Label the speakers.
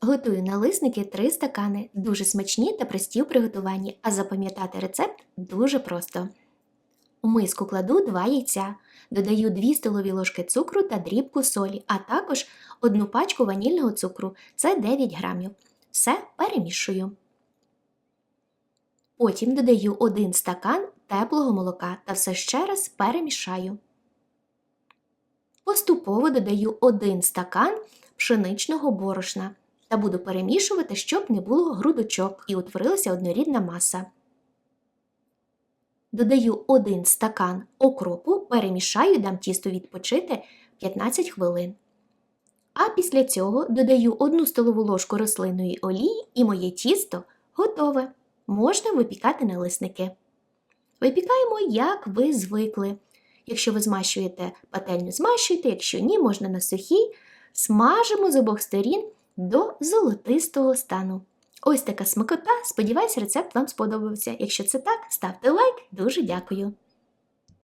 Speaker 1: Готую налисники 3 стакани, дуже смачні та прості у приготуванні, а запам'ятати рецепт дуже просто. У миску кладу 2 яйця, додаю 2 столові ложки цукру та дрібку солі, а також одну пачку ванільного цукру, це 9 грамів. Все перемішую. Потім додаю 1 стакан теплого молока та все ще раз перемішаю. Поступово додаю 1 стакан пшеничного борошна та буду перемішувати, щоб не було грудочок і утворилася однорідна маса. Додаю 1 стакан окропу, перемішаю, дам тісто відпочити 15 хвилин. А після цього додаю 1 столову ложку рослинної олії і моє тісто готове. Можна випікати налисники. Випікаємо, як ви звикли. Якщо ви змащуєте пательню, змащуйте, якщо ні, можна на сухій. Смажимо з обох сторін до золотистого стану. Ось така смакота. Сподіваюсь, рецепт вам сподобався. Якщо це так, ставте лайк. Дуже дякую.